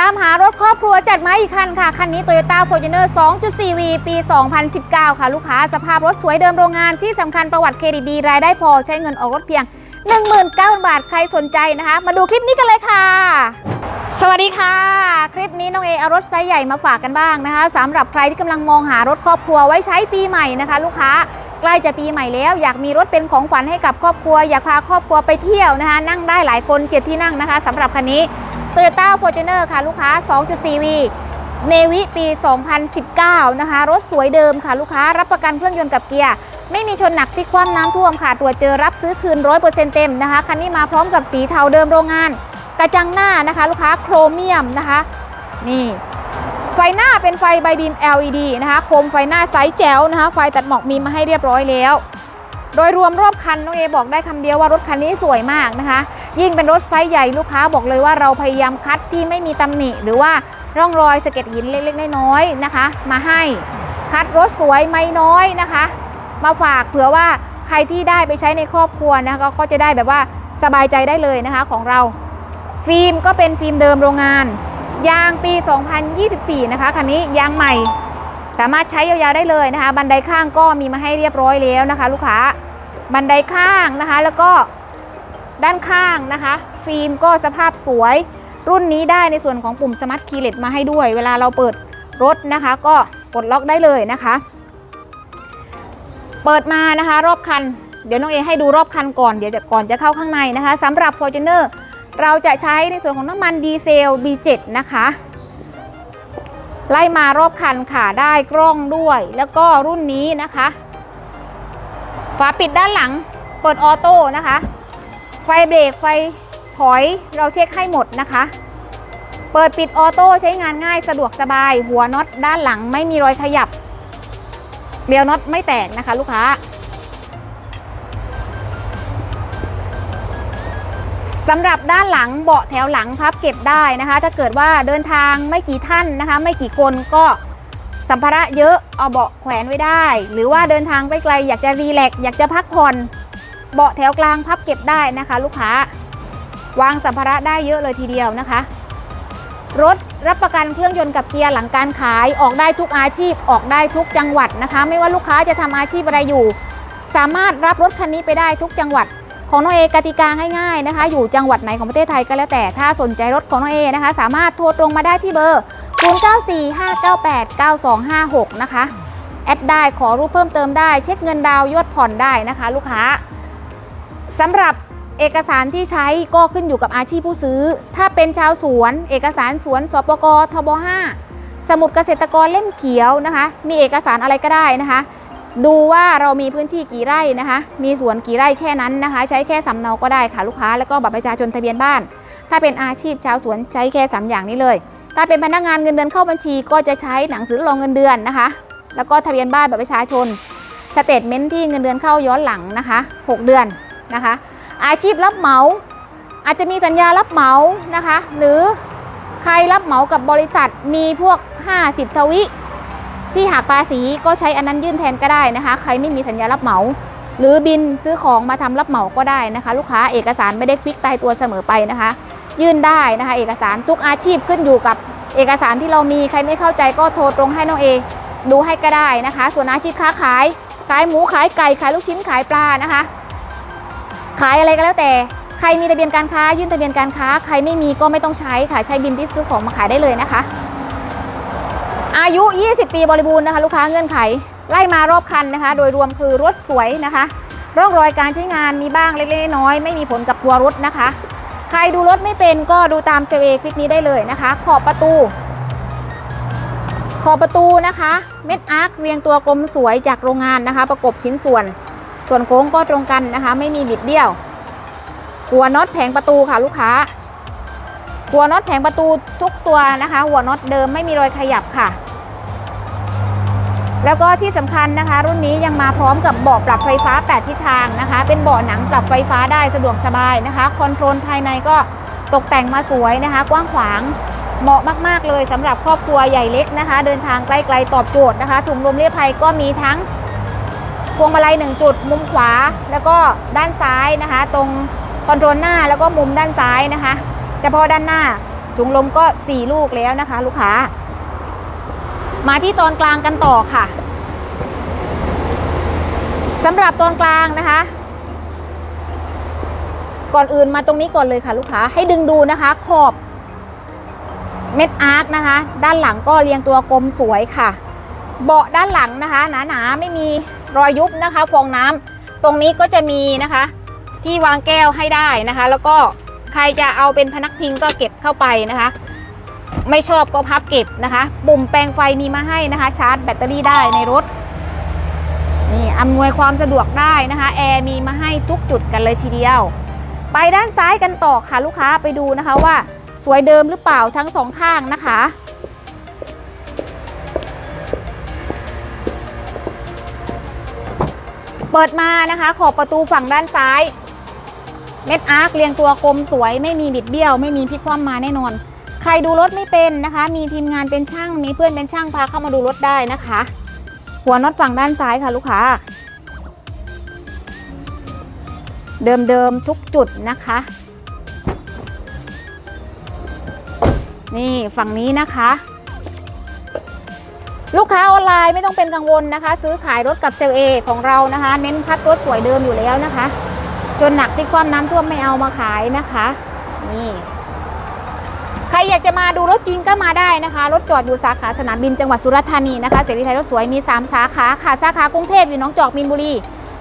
ตามหารถครอบครัวจัดมาอีกคันค่ะ คันนี้ Toyota Fortuner 2.4V ปี 2019 ค่ะ ลูกค้าสภาพรถสวยเดิมโรงงานที่สำคัญประวัติเครดิตดี รายได้พอใช้เงินออกรถเพียง 19,000 บาทใครสนใจนะคะ มาดูคลิปนี้กันเลยค่ะ สวัสดีค่ะ คลิปนี้น้องเอเอารถไซส์ใหญ่มาฝากกันบ้างนะคะสำหรับใครที่กำลังมองหารถครอบครัวไว้ใช้ปีใหม่นะคะ ลูกค้าใกล้จะปีใหม่แล้ว อยากมีรถเป็นของฝันให้กับครอบครัว อยากพาครอบครัวไปเที่ยวนะคะ นั่งได้หลายคนเจ็ดที่นั่งนะคะสำหรับคันนี้ Toyota Fortuner ค่ะลูกค้า 2.4V เนวิปี 2019 นะคะ รถสวยเดิมค่ะลูกค้ารับประกันเครื่องยนต์กับเกียร์ไม่มีชนหนักที่คว่ำน้ำท่วมค่ะ ตรวจเจอรับซื้อคืน 100%เต็มนะคะ คันนี้มาพร้อมกับสีเทาเดิมโรงงาน กระจังหน้านะคะ ลูกค้าโครเมียมนะคะ นี่ไฟหน้าเป็นไฟใบบีม LED นะคะ โคมไฟหน้าไซส์แจ๋วนะคะ ไฟตัดหมอกมีมาให้เรียบร้อยแล้ว โดยรวมรอบคันน้องเอบอกได้คำเดียวว่ารถคันนี้สวยมากนะคะ ยิ่งเป็นรถไซส์ใหญ่ลูกค้าบอกเลยว่าเราพยายามคัดที่ไม่มีตำหนิ หรือว่าร่องรอยสะเก็ดหินเล็กๆน้อยๆนะคะ มาให้คัดรถสวยไม่น้อยนะคะ มาฝากเผื่อว่าใครที่ได้ไปใช้ในครอบครัวนะคะก็ก็จะได้แบบว่าสบายใจได้เลยนะคะของเรา ฟิล์มก็เป็นฟิล์มเดิมโรงงาน ยางปี 2024 นะคะคันนี้ยางใหม่ สามารถใช้ยาวๆได้เลยนะคะ บันไดข้างก็มีมาให้เรียบร้อยแล้วนะคะ ลูกค้า บันไดข้างนะคะ แล้วก็ด้านข้างนะคะ ฟิล์มก็สภาพสวย รุ่นนี้ได้ในส่วนของปุ่มสมาร์ทคีย์เลสมาให้ด้วย เวลาเราเปิดรถนะคะ ก็กดล็อกได้เลยนะคะ เปิดมานะคะ รอบคัน เดี๋ยวน้องเอให้ดูรอบคันก่อน เดี๋ยวก่อนจะเข้าข้างในนะคะสำหรับ Fortuner เราจะใช้ในส่วนของน้ำมันดีเซล B7 นะคะ ไล่มารอบคันค่ะได้กล้องด้วย แล้วก็รุ่นนี้นะคะ ฝาปิดด้านหลังเปิดออโต้นะคะ ไฟเบรกไฟถอยเราเช็คให้หมดนะคะ เปิดปิดออโต้ใช้งานง่ายสะดวกสบาย หัวน็อตด้านหลังไม่มีรอยขยับเดียวน็อตไม่แตกนะคะ ลูกค้า สำหรับด้านหลังเบาะแถวหลังพับเก็บได้นะคะ ถ้าเกิดว่าเดินทางไม่กี่ท่านนะคะ ไม่กี่คนก็ สัมภาระเยอะเอาเบาะแขวนไว้ได้ หรือว่าเดินทางไปไกลอยากจะรีแลกซ์อยากจะพักผ่อน เบาะแถวกลางพับเก็บได้นะคะ ลูกค้าวางสัมภาระได้เยอะเลยทีเดียวนะคะ รถรับประกันเครื่องยนต์กับเกียร์หลังการขายออกได้ทุกอาชีพออกได้ทุกจังหวัดนะคะ ไม่ว่าลูกค้าจะทำอาชีพอะไรอยู่ สามารถรับรถคันนี้ไปได้ทุกจังหวัด ของน้องเอกติกาง่ายๆนะคะ อยู่จังหวัดไหนของประเทศไทยก็แล้วแต่ถ้าสนใจรถของน้องเอนะคะ สามารถโทรตรงมาได้ที่เบอร์ 0945989256 นะคะ แอดได้ขอรูปเพิ่มเติมได้ เช็คเงินดาวยอดผ่อนได้นะคะ ลูกค้าสำหรับเอกสารที่ใช้ก็ขึ้นอยู่กับอาชีพผู้ซื้อ ถ้าเป็นชาวสวน เอกสารสวนสปกทบ5สมุดเกษตรกรเล่มเขียวนะคะ มีเอกสารอะไรก็ได้นะคะ ดูว่าเรามีพื้นที่กี่ไร่นะคะ มีสวนกี่ไร่แค่นั้นนะคะ ใช้แค่สำเนาก็ได้ค่ะลูกค้า แล้วก็บัตรประชาชนทะเบียนบ้าน ถ้าเป็นอาชีพชาวสวนใช้แค่สามอย่างนี้เลย ถ้าเป็นพนักงานเงินเดือนเข้าบัญชี ก็จะใช้หนังสือรองเงินเดือนนะคะ แล้วก็ทะเบียนบ้านบัตรประชาชน สเตทเมนต์ที่เงินเดือนเข้าย้อนหลังนะคะ 6 เดือนนะคะ อาชีพรับเหมา อาจจะมีสัญญารับเหมานะคะ หรือใครรับเหมากับบริษัทมีพวก 50 ทวิ ที่หักภาษีก็ใช้อันนั้นยื่นแทนก็ได้นะคะ ใครไม่มีสัญญารับเหมา หรือบินซื้อของมาทำรับเหมาก็ได้นะคะ ลูกค้าเอกสารไม่ได้ฟิกตายตัวเสมอไปนะคะ ยื่นได้นะคะ เอกสารทุกอาชีพขึ้นอยู่กับเอกสารที่เรามีใครไม่เข้าใจก็โทรตรงให้น้องเอดูให้ก็ได้นะคะ ส่วนอาชีพค้าขายขายหมูขายไก่ขายลูกชิ้นขายปลานะคะ ขายอะไรก็แล้วแต่ ใครมีทะเบียนการค้า ยื่นทะเบียนการค้า ใครไม่มีก็ไม่ต้องใช้ค่ะใช้บินที่ซื้อของมาขายได้เลยนะคะ อายุ 20 ปีบริบูรณ์นะคะ ลูกค้าเงื่อนไข ไล่มารอบคันนะคะ โดยรวมคือรถสวยนะคะร่องรอยการใช้งานมีบ้างเล็กๆน้อยๆไม่มีผลกับตัวรถนะคะ ใครดูรถไม่เป็นก็ดูตามเซเอคลิปนี้ได้เลยนะคะ ขอบประตู ขอบประตูนะคะ เม็ดอาร์คเรียงตัวกลมสวยจากโรงงานนะคะ ประกบชิ้นส่วน ส่วนโค้งก็ตรงกันนะคะ ไม่มีบิดเบี้ยวหัวน็อตแผงประตูค่ะลูกค้า หัวน็อตแผงประตูทุกตัวนะคะ หัวน็อตเดิมไม่มีรอยขยับค่ะ แล้วก็ที่สำคัญนะคะ รุ่นนี้ยังมาพร้อมกับเบาะปรับไฟฟ้า 8 ทิศทางนะคะ เป็นเบาะหนังปรับไฟฟ้าได้สะดวกสบายนะคะ คอนโทรลภายในก็ตกแต่งมาสวยนะคะ กว้างขวางเหมาะมาก ๆ เลยสำหรับครอบครัวใหญ่เล็กนะคะ เดินทางไกลๆตอบโจทย์นะคะ ถุงลมนิรภัยก็มีทั้งพวงมาลัย1จุด มุมขวาแล้วก็ด้านซ้ายนะคะ ตรงคอนโทรลหน้าแล้วก็มุมด้านซ้ายนะคะ เฉพาะด้านหน้าถุงลมก็ 4 ลูกแล้วนะคะ ลูกค้า มาที่ตอนกลางกันต่อค่ะสำหรับตอนกลางนะคะ ก่อนอื่นมาตรงนี้ก่อนเลยค่ะลูกค้าให้ดึงดูนะคะขอบเม็ดอาร์คนะคะ ด้านหลังก็เรียงตัวกลมสวยค่ะ เบาะด้านหลังนะคะ หนาๆไม่มีรอยยุบนะคะฟองน้ำตรงนี้ก็จะมีนะคะ ที่วางแก้วให้ได้นะคะ แล้วก็ใครจะเอาเป็นพนักพิงก็เก็บเข้าไปนะคะ ไม่ชอบก็พับเก็บนะคะ ปุ่มแปลงไฟมีมาให้นะคะ ชาร์จแบตเตอรี่ได้ในรถ นี่อำนวยความสะดวกได้นะคะ แอร์มีมาให้ทุกจุดกันเลยทีเดียว ไปด้านซ้ายกันต่อค่ะลูกค้าไปดูนะคะว่า สวยเดิมหรือเปล่าทั้งสองข้างนะคะเปิดมานะคะขอบประตูฝั่งด้านซ้าย เม็ดอาร์คเรียงตัวกลมสวยไม่มีบิดเบี้ยว ไม่มีพลิกคว่ำมาแน่นอน ใครดูรถไม่เป็นนะคะ มีทีมงานเป็นช่าง มีเพื่อนเป็นช่างพาเข้ามาดูรถได้นะคะ หัวน็อตฝั่งด้านซ้ายค่ะลูกค้า เดิมๆทุกจุดนะคะ นี่ฝั่งนี้นะคะลูกค้าออนไลน์ไม่ต้องเป็นกังวลนะคะ ซื้อขายรถกับเซลเอของเรานะคะ เน้นคัดรถสวยเดิมอยู่แล้วนะคะ จนหนักที่ความน้ำท่วมไม่เอามาขายนะคะ นี่ ครอยากจะมาดูรถจริงก็มาได้นะคะ รถจอดอยู่สาขาสนามบินจังหวัดสุราษฎร์ธานีนะคะ เสรีไทยรถสวยมี 3 สาขาค่ะ สาขากรุงเทพอยู่หน้องจอกมีนบุรี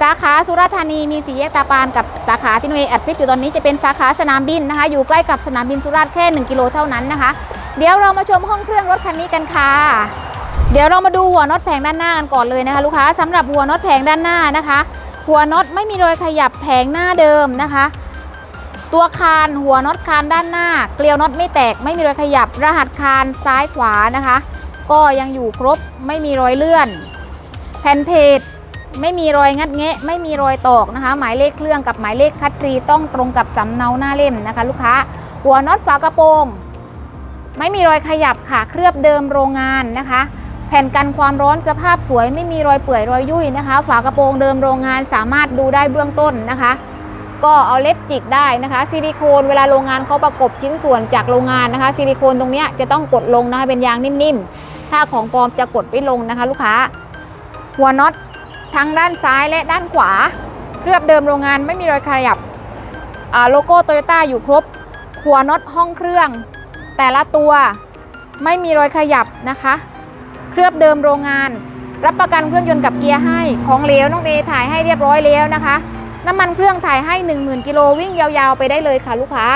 สาขาสุราษฎร์ธานีมีสีแยกตาปานกับสาขาที่น่วยอัดคลิปอยู่ตอนนี้จะเป็นสาขาสนามบินนะคะ อยู่ใกล้กับสนามบินสุราษฎร์แค่ 1 กิโลเท่านั้นนะคะ เดี๋ยวเรามาชมห้องเครื่องรถคันนี้กันค่ะ เดี๋ยวเรามาดูหัวน็อตแผงด้านหน้ากันก่อนเลยนะคะ ลูกค้าสำหรับหัวน็อตแผงด้านหน้านะคะ หัวน็อตไม่มีรอยขยับแผงหน้าเดิมนะคะ ตัวคานหัวน็อตคานด้านหน้า เกลียวน็อตไม่แตกไม่มีรอยขยับ รหัสคานซ้ายขวานะคะ ก็ยังอยู่ครบไม่มีรอยเลื่อน แผ่นเพจไม่มีรอยงัดแงะ ไม่มีรอยตอกนะคะ หมายเลขเครื่องกับหมายเลขคัตรีต้องตรงกับสำเนาหน้าเล่มนะคะ ลูกค้า หัวน็อตฝากระโปรงไม่มีรอยขยับค่ะเคลือบเดิมโรงงานนะคะ แผ่นกันความร้อนสภาพสวยไม่มีรอยเปื่อยรอยยุ่ยนะคะ ฝากระโปรงเดิมโรงงานสามารถดูได้เบื้องต้นนะคะ ก็เอาเล็บจิกได้นะคะซิลิโคนเวลาโรงงานเขาประกบชิ้นส่วนจากโรงงานนะคะซิลิโคนตรงนี้จะต้องกดลงนะคะเป็นยางนิ่มๆ ถ้าของปลอมจะกดไม่ลงนะคะ ลูกค้า หัวน็อตทั้งด้านซ้ายและด้านขวา เคลือบเดิมโรงงานไม่มีรอยขยับโลโก้โตโยต้าอยู่ครบ หัวน็อตห้องเครื่อง แต่ละตัวไม่มีรอยขยับนะคะ เคลือบเดิมโรงงาน รับประกันเครื่องยนต์กับเกียร์ให้ของเหลวน้องเอถ่ายให้เรียบร้อยแล้วนะคะ น้ำมันเครื่องถ่ายให้ 10,000กิโลวิ่งยาวๆไปได้เลยค่ะลูกค้า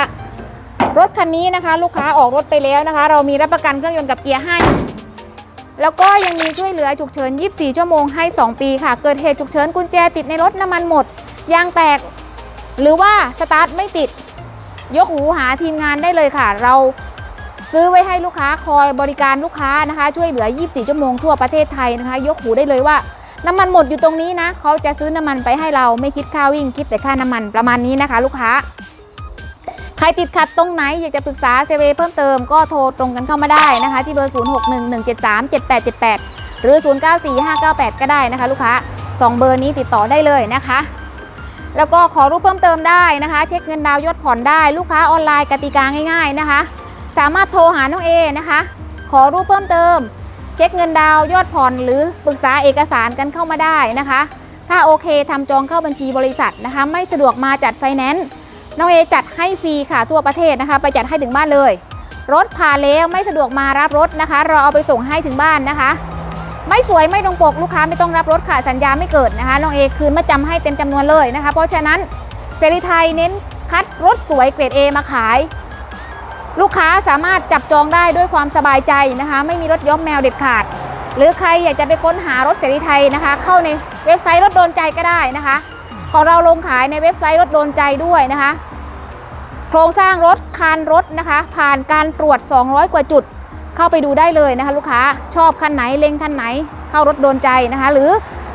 รถคันนี้นะคะ ลูกค้าออกรถไปแล้วนะคะ เรามีรับประกันเครื่องยนต์กับเกียร์ให้ แล้วก็ยังมีช่วยเหลือฉุกเฉิน 24 ชั่วโมงให้ 2 ปีค่ะ เกิดเหตุฉุกเฉินกุญแจติดในรถน้ำมันหมดยางแตก หรือว่าสตาร์ทไม่ติด ยกหูหาทีมงานได้เลยค่ะ เราซื้อไว้ให้ลูกค้าคอยบริการลูกค้านะคะ ช่วยเหลือ 24 ชั่วโมงทั่วประเทศไทยนะคะ ยกหูได้เลยว่า น้ำมันหมดอยู่ตรงนี้นะเขาจะซื้อน้ำมันไปให้เราไม่คิดค่าวิ่งคิดแต่ค่าน้ำมันประมาณนี้นะคะ ลูกค้า ใครติดขัดตรงไหนอยากจะปรึกษาเซเวเพิ่มเติมก็โทรตรงกันเข้ามาได้นะคะ ที่เบอร์ 0611737878 หรือ 094598 ก็ได้นะคะ ลูกค้า 2 เบอร์นี้ติดต่อได้เลยนะคะแล้วก็ขอรูปเพิ่มเติมได้นะคะ เช็คเงินดาวยอดผ่อนได้ลูกค้าออนไลน์กติกาง่าย ๆนะคะ สามารถโทรหาน้องเอนะคะ ขอรูปเพิ่มเติม เช็คเงินดาวยอดผ่อนหรือปรึกษาเอกสารกันเข้ามาได้นะคะ ถ้าโอเคทำจองเข้าบัญชีบริษัทนะคะ ไม่สะดวกมาจัดไฟแนนซ์น้องเอจัดให้ฟรีค่ะทั่วประเทศนะคะ ไปจัดให้ถึงบ้านเลย รถผ่านแล้วไม่สะดวกมารับรถนะคะ เราเอาไปส่งให้ถึงบ้านนะคะ ไม่สวยไม่ตรงปกลูกค้าไม่ต้องรับรถค่ะสัญญาไม่เกิดนะคะน้องเอคืนมาจำให้เต็มจำนวนเลยนะคะ เพราะฉะนั้นเซรีไทยเน้นคัดรถสวยเกรด A มาขาย ลูกค้าสามารถจับจองได้ด้วยความสบายใจนะคะ ไม่มีรถย้อมแมวเด็ดขาด หรือใครอยากจะไปค้นหารถเสรีไทยนะคะ เข้าในเว็บไซต์รถโดนใจก็ได้นะคะ ของเราลงขายในเว็บไซต์รถโดนใจด้วยนะคะ โครงสร้างรถคานรถนะคะ ผ่านการตรวจ 200 กว่าจุด เข้าไปดูได้เลยนะคะ ลูกค้าชอบคันไหนเล็งคันไหน เข้ารถโดนใจนะคะ หรือ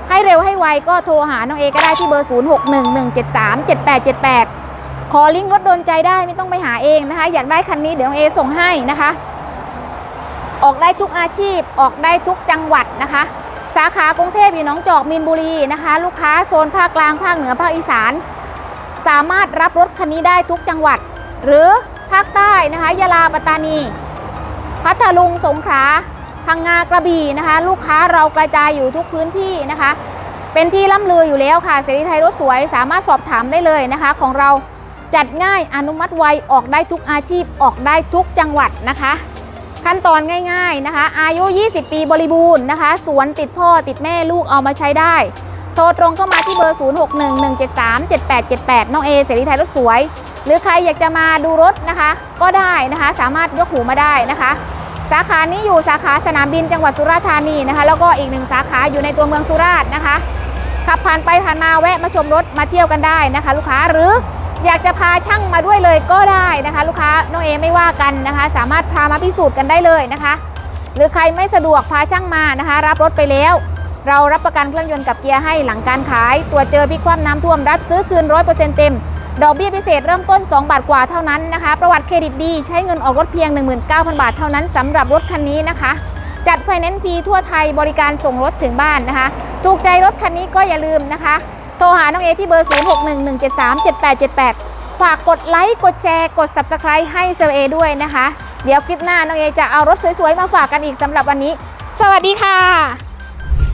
ให้เร็วให้ไวก็โทรหาน้องเอก็ได้ที่เบอร์ 0611737878 ขอลิงก์รถโดนใจได้ไม่ต้องไปหาเองนะคะ อยากได้คันนี้เดี๋ยวน้องเอส่งให้นะคะ ออกได้ทุกอาชีพออกได้ทุกจังหวัดนะคะ สาขากรุงเทพอยู่หนองจอกมีนบุรีนะคะ ลูกค้าโซนภาคกลางภาคเหนือภาคอีสาน สามารถรับรถคันนี้ได้ทุกจังหวัด หรือภาคใต้นะคะยะลาปัตตานี พัทลุงสงขลาพังงากระบี่นะคะ ลูกค้าเรากระจายอยู่ทุกพื้นที่นะคะ เป็นที่ล่ำลืออยู่แล้วค่ะเสรีไทยรถสวยสามารถสอบถามได้เลยนะคะ ของเรา จัดง่ายอนุมัติไวออกได้ทุกอาชีพออกได้ทุกจังหวัดนะคะ ขั้นตอนง่ายๆนะคะ อายุ 20 ปีบริบูรณ์นะคะ สวนติดพ่อติดแม่ลูกเอามาใช้ได้ โทรตรงเข้ามาที่เบอร์ 0611737878 น้องเอเสรีไทยรถสวย หรือใครอยากจะมาดูรถนะคะ ก็ได้นะคะสามารถยกหูมาได้นะคะ สาขานี้อยู่สาขาสนามบินจังหวัดสุราษฎร์ธานีนะคะ แล้วก็อีกหนึ่งสาขาอยู่ในตัวเมืองสุราษฎร์นะคะขับผ่านไปผ่านมาแวะมาชมรถมาเที่ยวกันได้นะคะ ลูกค้าหรือ อยากจะพาช่างมาด้วยเลยก็ได้นะคะ ลูกค้าน้องเอไม่ว่ากันนะคะ สามารถพามาพิสูจน์กันได้เลยนะคะ หรือใครไม่สะดวกพาช่างมานะคะ รับรถไปแล้ว เรารับประกันเครื่องยนต์กับเกียร์ให้หลังการขายตรวจเจอพิกคว่ำน้ำท่วมรับซื้อคืน 100%เต็มดอกเบี้ยพิเศษเริ่มต้น 2 บาทกว่าเท่านั้นนะคะ ประวัติเครดิตดีใช้เงินออกรถเพียง 19,000 บาทเท่านั้นสำหรับรถคันนี้นะคะ จัดไฟแนนซ์ฟรีทั่วไทยบริการส่งรถถึงบ้านนะคะ ถูกใจรถคันนี้ก็อย่าลืมนะคะ โทรหาน้องเอที่เบอร์ 0611737878 ฝากกดไลค์ กดแชร์ กด Subscribe ให้เซลเอด้วยนะคะ เดี๋ยวคลิปหน้าน้องเอจะเอารถสวยๆ มาฝากกันอีกสำหรับวันนี้ สวัสดีค่ะ